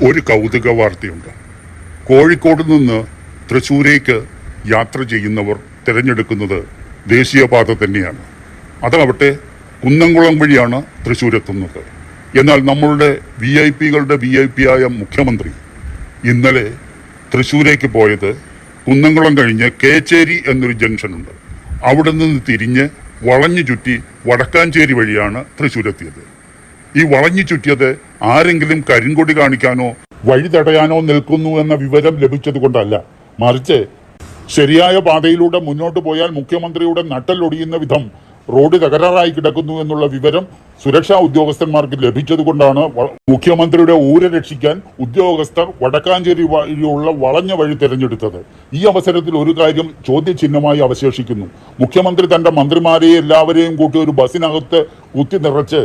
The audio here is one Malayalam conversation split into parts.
ഒരു കൗതുക വാർത്തയുണ്ട് കോഴിക്കോട് നിന്ന് തൃശ്ശൂരേക്ക് യാത്ര ചെയ്യുന്നവർ തിരഞ്ഞെടുക്കുന്നത് ദേശീയപാത തന്നെയാണ്. അതാവട്ടെ കുന്നംകുളം വഴിയാണ് തൃശ്ശൂർ എത്തുന്നത് എന്നാൽ നമ്മളുടെ വി ഐ പികളുടെ വി ഐ പി ആയ മുഖ്യമന്ത്രി ഇന്നലെ തൃശ്ശൂരേക്ക് പോയത് കുന്നംകുളം കഴിഞ്ഞ് കേച്ചേരി എന്നൊരു ജംഗ്ഷനുണ്ട്. അവിടെ നിന്ന് തിരിഞ്ഞ് വളഞ്ഞു ചുറ്റി വടക്കാഞ്ചേരി വഴിയാണ് തൃശ്ശൂരെത്തിയത് ഈ വളഞ്ഞു ചുറ്റിയത് ആരെങ്കിലും കരിങ്കൊടി കാണിക്കാനോ വഴി തടയാനോ നിൽക്കുന്നു എന്ന വിവരം ലഭിച്ചത് കൊണ്ടല്ല. മറിച്ച് ശരിയായ പാതയിലൂടെ മുന്നോട്ട് പോയാൽ മുഖ്യമന്ത്രിയുടെ നട്ടലൊടിയുന്ന വിധം റോഡ് തകരാറായി കിടക്കുന്നു എന്നുള്ള വിവരം സുരക്ഷാ ഉദ്യോഗസ്ഥന്മാർക്ക് ലഭിച്ചത് കൊണ്ടാണ് മുഖ്യമന്ത്രിയുടെ ഊര രക്ഷിക്കാൻ ഉദ്യോഗസ്ഥർ വടക്കാഞ്ചേരി വഴിയുള്ള വളഞ്ഞ വഴി തിരഞ്ഞെടുത്തത്. ഈ അവസരത്തിൽ ഒരു കാര്യം ചോദ്യചിഹ്നമായി അവശേഷിക്കുന്നു. മുഖ്യമന്ത്രി തന്റെ മന്ത്രിമാരെയും എല്ലാവരെയും കൂട്ടി ഒരു ബസ്സിനകത്ത് കുത്തി നിറച്ച്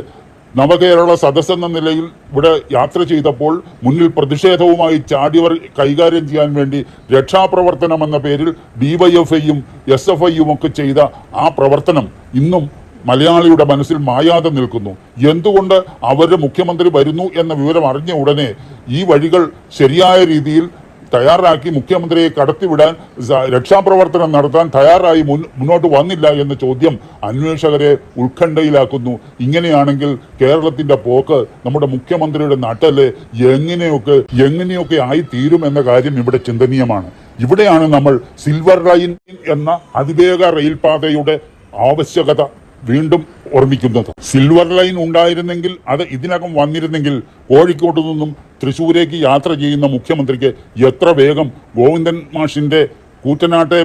നവകേരള സദസ് എന്ന നിലയിൽ ഇവിടെ യാത്ര ചെയ്തപ്പോൾ മുന്നിൽ പ്രതിഷേധവുമായി ചാടിയവർ കൈകാര്യം ചെയ്യാൻ വേണ്ടി രക്ഷാപ്രവർത്തനം എന്ന പേരിൽ ഡിവൈഎഫ്ഐയും എസ് എഫ് ഐയും ഒക്കെ ചെയ്ത ആ പ്രവർത്തനം ഇന്നും മലയാളിയുടെ മനസ്സിൽ മായാതെ നിൽക്കുന്നു. എന്തുകൊണ്ട് അവരുടെ മുഖ്യമന്ത്രി വരുന്നു എന്ന വിവരം അറിഞ്ഞ ഉടനെ ഈ വഴികൾ ശരിയായ രീതിയിൽ തയ്യാറാക്കി മുഖ്യമന്ത്രിയെ കടത്തിവിടാൻ രക്ഷാപ്രവർത്തനം നടത്താൻ തയ്യാറായി മുന്നോട്ട് വന്നില്ല എന്ന ചോദ്യം അന്വേഷകരെ ഉത്കണ്ഠയിലാക്കുന്നു. ഇങ്ങനെയാണെങ്കിൽ കേരളത്തിന്റെ പോക്ക് നമ്മുടെ മുഖ്യമന്ത്രിയുടെ നട്ടൽ എങ്ങനെയൊക്കെ എങ്ങനെയൊക്കെ ആയി തീരും എന്ന കാര്യം ഇവിടെ ചിന്തനീയമാണ്. ഇവിടെയാണ് നമ്മൾ സിൽവർ ലൈൻ എന്ന അതിവേഗ റെയിൽപാതയുടെ ആവശ്യകത വീണ്ടും ഓർമ്മിക്കുന്നത്. സിൽവർ ലൈൻ ഉണ്ടായിരുന്നെങ്കിൽ അത് ഇതിനകം വന്നിരുന്നെങ്കിൽ കോഴിക്കോട് നിന്നും തൃശ്ശൂരേക്ക് യാത്ര ചെയ്യുന്ന മുഖ്യമന്ത്രിക്ക് എത്ര വേഗം ഗോവിന്ദൻ മാഷിന്റെ കൂറ്റനാട്ടെ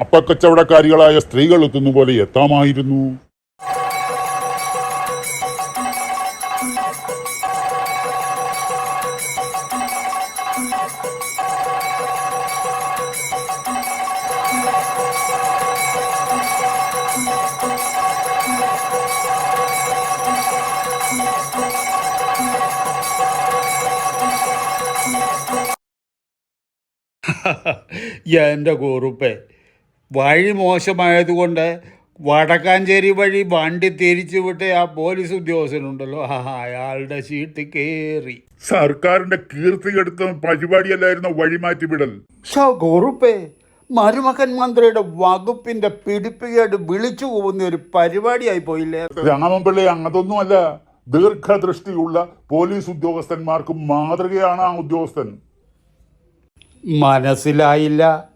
അപ്പക്കച്ചവടക്കാരികളായ സ്ത്രീകൾ എത്തുന്ന പോലെ എത്താമായിരുന്നു? എന്റെ കുറുപ്പേ വഴി മോശമായതുകൊണ്ട് വടക്കാഞ്ചേരി വഴി വണ്ടി തിരിച്ചു വിട്ട് ആ പോലീസ് ഉദ്യോഗസ്ഥനുണ്ടല്ലോ. ആ, അയാളുടെ ഷീട്ട് കയറി സർക്കാരിന്റെ കീർത്തി കെടുത്ത പരിപാടിയല്ലായിരുന്നു വഴിമാറ്റി വിടൽ? ഗോറുപ്പേ മരുമകൻ മന്ത്രിയുടെ വകുപ്പിന്റെ പിടിപ്പുകേട് വിളിച്ചു പോകുന്ന ഒരു പരിപാടിയായി പോയില്ലേ? രാമൻപിള്ളി അതൊന്നുമല്ല ദീർഘദൃഷ്ടിയുള്ള പോലീസ് ഉദ്യോഗസ്ഥന്മാർക്ക് മാതൃകയാണ് ആ ഉദ്യോഗസ്ഥൻ. മനസ്സിലായില്ല.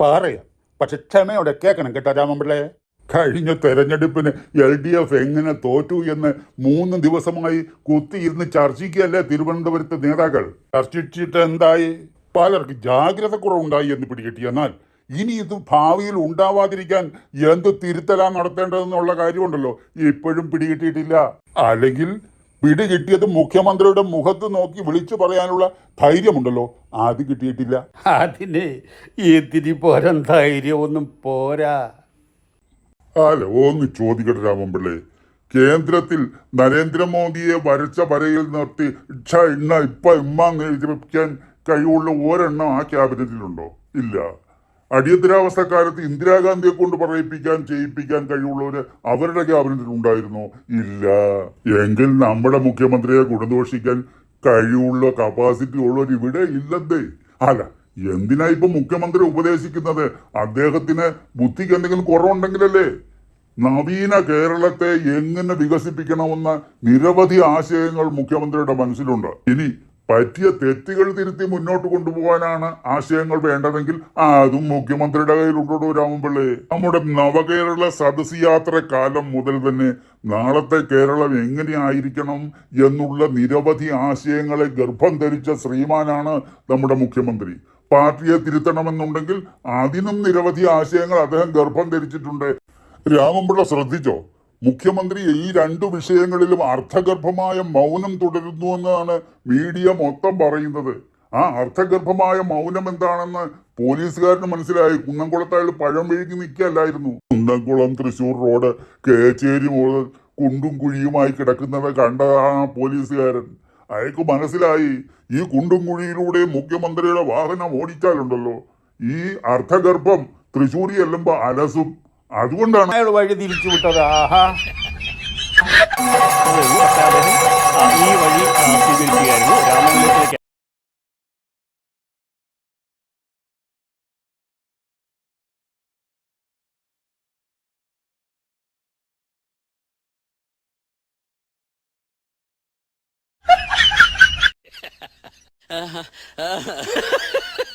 പറയാം. പക്ഷെ ക്ഷമയോടെ കേൾക്കണം കേട്ടോ രാമൻപിള്ളയെ കഴിഞ്ഞ തെരഞ്ഞെടുപ്പിന് എൽ ഡി എഫ് എങ്ങനെ തോറ്റു എന്ന് മൂന്ന് ദിവസമായി കുത്തിയിരുന്ന് ചർച്ചയ്ക്കല്ലേ തിരുവനന്തപുരത്തെ നേതാക്കൾ? ചർച്ചിച്ചിട്ട് എന്തായി? പലർക്ക് ജാഗ്രത കുറവുണ്ടായി എന്ന് പിടികിട്ടി. എന്നാൽ ഇനി ഇത് ഭാവിയിൽ ഉണ്ടാവാതിരിക്കാൻ എന്ത് തിരുത്തലാ നടത്തേണ്ടതെന്നുള്ള കാര്യമുണ്ടല്ലോ. ഇപ്പോഴും പിടികിട്ടിയിട്ടില്ല. അല്ലെങ്കിൽ പിടി കിട്ടിയത് മുഖ്യമന്ത്രിയുടെ മുഖത്ത് നോക്കി വിളിച്ചു പറയാനുള്ള ധൈര്യമുണ്ടല്ലോ. അത് കിട്ടിയിട്ടില്ല. അതിന് എതിരി പോരം ധൈര്യമൊന്നും പോരാ. അല്ല ഒന്ന് ചോദിക്കട്ടെ രാമൻപിള്ളേ. കേന്ദ്രത്തിൽ നരേന്ദ്രമോദിയെ വരച്ച വരയിൽ നിർത്തി ഇച്ഛ ഇന്ന ഇപ്പ ഇമ്മ എന്ന് കഴിവുള്ള ഒരെണ്ണം ആ ക്യാബിനറ്റിലുണ്ടോ? ഇല്ല. അടിയന്തരാവസ്ഥക്കാലത്ത് ഇന്ദിരാഗാന്ധിയെ കൊണ്ട് പറയിപ്പിക്കാൻ ചെയ്യിപ്പിക്കാൻ കഴിവുള്ളവര് അവരുടെ ക്യാബിനറ്റിൽ ഉണ്ടായിരുന്നോ? ഇല്ല. എങ്കിൽ നമ്മുടെ മുഖ്യമന്ത്രിയെ ഗുണദോഷിക്കാൻ കഴിവുള്ള കപ്പാസിറ്റി ഉള്ളവർ ഇവിടെ ഇല്ലതേ അല്ല എന്തിനാ ഇപ്പൊ മുഖ്യമന്ത്രി ഉപദേശിക്കുന്നത്? അദ്ദേഹത്തിന് ബുദ്ധിക്ക് എന്തെങ്കിലും കുറവുണ്ടെങ്കിലല്ലേ? നവീന കേരളത്തെ എങ്ങനെ വികസിപ്പിക്കണമെന്ന നിരവധി ആശയങ്ങൾ മുഖ്യമന്ത്രിയുടെ മനസ്സിലുണ്ട്. ഇനി പറ്റിയ തെറ്റുകൾ തിരുത്തി മുന്നോട്ട് കൊണ്ടുപോകാനാണ് ആശയങ്ങൾ വേണ്ടതെങ്കിൽ അതും മുഖ്യമന്ത്രിയുടെ കയ്യിലുണ്ടോ രാമൻപിള്ളേ? നമ്മുടെ നവകേരള സദസ് യാത്ര കാലം മുതൽ തന്നെ നാളത്തെ കേരളം എങ്ങനെയായിരിക്കണം എന്നുള്ള നിരവധി ആശയങ്ങളെ ഗർഭം ധരിച്ച ശ്രീമാനാണ് നമ്മുടെ മുഖ്യമന്ത്രി. പാർട്ടിയെ തിരുത്തണമെന്നുണ്ടെങ്കിൽ അതിനും നിരവധി ആശയങ്ങൾ അദ്ദേഹം ഗർഭം ധരിച്ചിട്ടുണ്ട്. രാമൻപിള്ള ശ്രദ്ധിച്ചോ? മുഖ്യമന്ത്രി ഈ രണ്ടു വിഷയങ്ങളിലും അർത്ഥഗർഭമായ മൗനം തുടരുന്നു എന്നാണ് മീഡിയ മൊത്തം പറയുന്നത്. ആ അർത്ഥഗർഭമായ മൗനം എന്താണെന്ന് പോലീസുകാരന് മനസ്സിലായി. കുന്നംകുളത്ത് അയാൾ പഴം വിഴുങ്ങി നിൽക്കുകയല്ലായിരുന്നു. കുന്നംകുളം തൃശൂർ റോഡ് കേച്ചേരി മുതൽ കുണ്ടും കുഴിയുമായി കിടക്കുന്നത് കണ്ടതാണ് ആ പോലീസുകാരൻ. അയാൾക്ക് മനസ്സിലായി. ഈ കുണ്ടും കുഴിയിലൂടെ മുഖ്യമന്ത്രിയുടെ വാഹനം ഓടിച്ചാലുണ്ടല്ലോ. ഈ അർത്ഥഗർഭം തൃശ്ശൂരി ചെല്ലുമ്പോ അലസും അതുകൊണ്ടാണ് അയാൾ വഴി തിരിച്ചു വിട്ടത്. ആഹാ. ഈ വഴി സ്വീകരിക്കുകയായിരുന്നു രാമകൃഷ്ണ uh, uh.